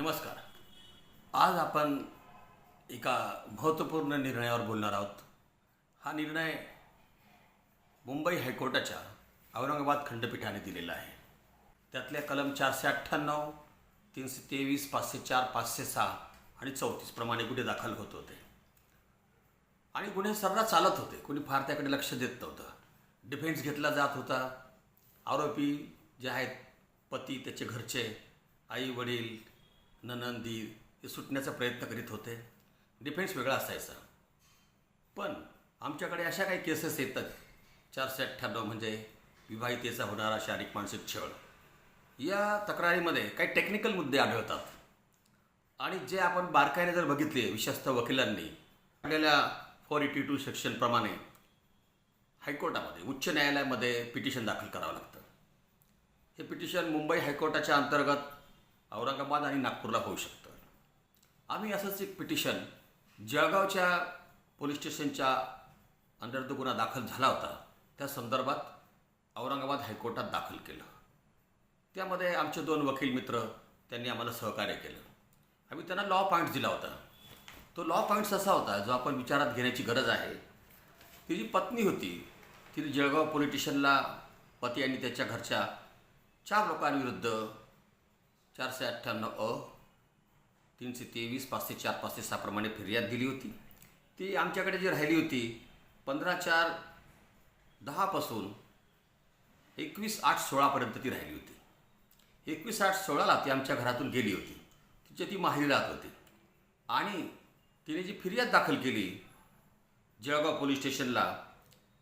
नमस्कार. आज आपण एका महत्त्वपूर्ण निर्णयावर बोलणार आहोत. हा निर्णय मुंबई हायकोर्टाच्या औरंगाबाद खंडपीठाने दिलेला आहे. त्यातल्या कलम चारशे अठ्ठ्याण्णव तीनशे तेवीस पाचशे चार पाचशे सहा आणि चौतीस प्रमाणे गुन्हे दाखल होत होते. आणि गुन्हे सर्रास चालत होते. कोणी फार त्याकडे लक्ष देत नव्हतं. डिफेन्स घेतला जात होता. आरोपी जे आहेत पती त्याचे घरचे आई वडील ननंदी हे सुटण्याचा प्रयत्न करीत होते. डिफेन्स वेगळा असायचा. पण आमच्याकडे अशा काही केसेस येतात. चारशे अठ्ठ्याण्णव म्हणजे विवाहितेचा होणारा शारीरिक मानसिक छळ. या तक्रारीमध्ये काही टेक्निकल मुद्दे आढळतात. आणि जे आपण बारकाईने जर बघितले विशेषतः वकिलांनी आपल्याला फोर एटी टू सेक्शनप्रमाणे हायकोर्टामध्ये उच्च न्यायालयामध्ये पिटिशन दाखल करावं लागतं. हे पिटिशन मुंबई हायकोर्टाच्या अंतर्गत औरंगाबाद आणि नागपूरला होऊ शकतं. आम्ही असंच एक पिटिशन जळगावच्या पोलीस स्टेशनच्या अंडर जो गुन्हा दाखल झाला होता. त्या संदर्भात औरंगाबाद हायकोर्टात दाखल केलं. त्यामध्ये आमचे दोन वकील मित्र त्यांनी आम्हाला सहकार्य केलं. आम्ही त्यांना लॉ पॉईंट्स दिला होता. तो लॉ पॉईंट्स असा होता जो आपण विचारात घेण्याची गरज आहे. ती जी पत्नी होती तिने जळगाव पोलिटिशनला पती आणि त्याच्या घरच्या चार लोकांविरुद्ध चारशे अठ्ठ्याण्णव अ तीनशे तेवीस पाचशे चार पाचशे सहाप्रमाणे फिर्याद दिली होती. ती आमच्याकडे जी राहिली होती पंधरा चार दहापासून एकवीस आठ सोळापर्यंत ती राहिली होती. एकवीस आठ सोळाला ती आमच्या घरातून गेली होती. तिच्या ती माहेरी राहत होती. आणि तिने जी फिर्याद दाखल केली जळगाव पोलीस स्टेशनला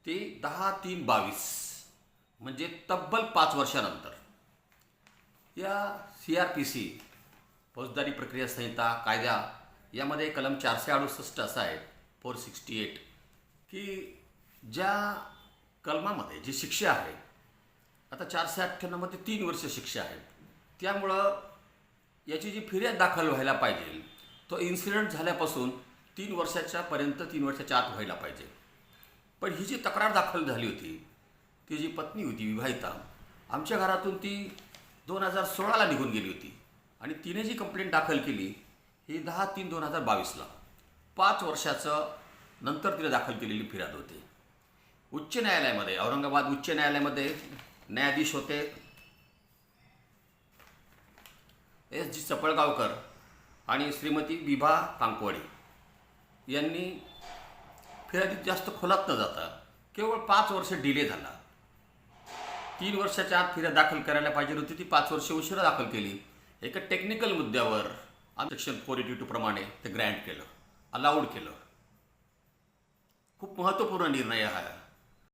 ते दहा तीन बावीस म्हणजे तब्बल पाच वर्षानंतर. या सी आर पी सी फौजदारी प्रक्रिया संहिता कायदा यामध्ये कलम चारशे अडुसष्ट असा आहे फोर सिक्स्टी एट की ज्या कलमामध्ये जी शिक्षा आहे आता चारशे अठ्ठ्याण्णवमध्ये तीन वर्ष शिक्षा आहे त्यामुळं याची जी फिर्याद दाखल व्हायला पाहिजे तो इन्सिडेंट झाल्यापासून तीन वर्षाच्या पर्यंत तीन वर्षाच्या आत व्हायला पाहिजे. पण ही जी तक्रार दाखल झाली होती ती जी पत्नी होती विवाहिता आमच्या घरातून ती दोन हजार सोळाला निघून गेली होती. आणि तिने जी कंप्लेंट दाखल केली ही दहा तीन दोन हजार बावीसला. पाच वर्षाचं नंतर तिने दाखल केलेली फिर्याद होती. उच्च न्यायालयामध्ये औरंगाबाद उच्च न्यायालयामध्ये न्यायाधीश होते. एस जी चपळगावकर आणि श्रीमती विभा कांकवाडी यांनी फिर्यादीत जास्त खोलात न जाता केवळ पाच वर्ष डिले झाला. तीन वर्षाच्या आत फिर्याद दाखल करायला पाहिजे होती ती पाच वर्ष उशिरा दाखल केली. एका टेक्निकल मुद्द्यावर सेक्शन फोर एटी टू प्रमाणे ते ग्रँट केलं अलाउड केलं. खूप महत्त्वपूर्ण निर्णय हा.